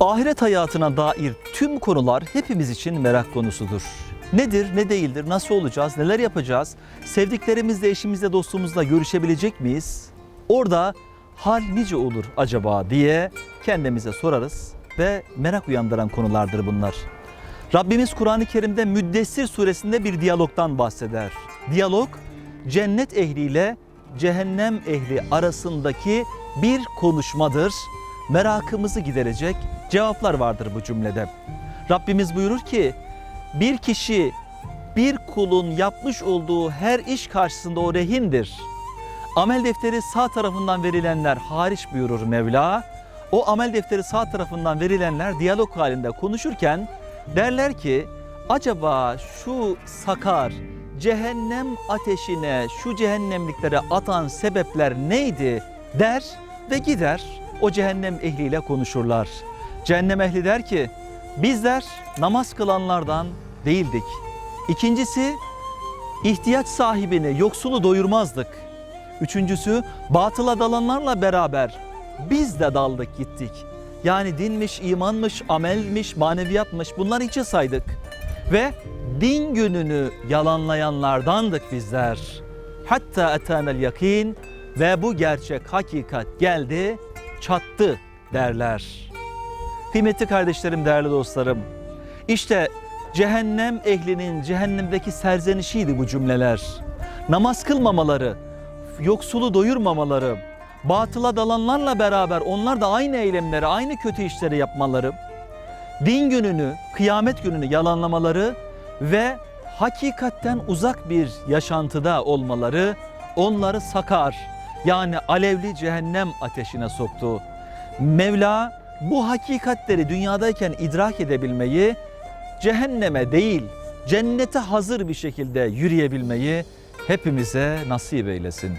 Ahiret hayatına dair tüm konular hepimiz için merak konusudur. Nedir, ne değildir, nasıl olacağız, neler yapacağız, sevdiklerimizle, eşimizle, dostumuzla görüşebilecek miyiz? Orada hal nice olur acaba diye kendimize sorarız ve merak uyandıran konulardır bunlar. Rabbimiz Kur'an-ı Kerim'de Müddessir suresinde bir diyalogdan bahseder. Diyalog cennet ehliyle cehennem ehli arasındaki bir konuşmadır. Merakımızı giderecek cevaplar vardır bu cümlede. Rabbimiz buyurur ki bir kişi bir kulun yapmış olduğu her iş karşısında o rehindir. Amel defteri sağ tarafından verilenler hariç buyurur Mevla. O amel defteri sağ tarafından verilenler diyalog halinde konuşurken derler ki acaba şu sakar cehennem ateşine şu cehennemliklere atan sebepler neydi der ve gider o cehennem ehliyle konuşurlar. Cehennem ehli der ki bizler namaz kılanlardan değildik. İkincisi ihtiyaç sahibini, yoksulu doyurmazdık. Üçüncüsü batıla dalanlarla beraber biz de daldık gittik. Yani dinmiş, imanmış, amelmiş, maneviyatmış bunları içe saydık. Ve din gününü yalanlayanlardandık bizler. Hatta etanel yakin ve bu gerçek hakikat geldi, çattı derler. Kıymetli kardeşlerim, değerli dostlarım. İşte cehennem ehlinin cehennemdeki serzenişiydi bu cümleler. Namaz kılmamaları, yoksulu doyurmamaları, batıla dalanlarla beraber onlar da aynı eylemleri, aynı kötü işleri yapmaları, din gününü, kıyamet gününü yalanlamaları ve hakikatten uzak bir yaşantıda olmaları onları sakar yani alevli cehennem ateşine soktu. Mevla bu hakikatleri dünyadayken idrak edebilmeyi cehenneme değil cennete hazır bir şekilde yürüyebilmeyi hepimize nasip eylesin.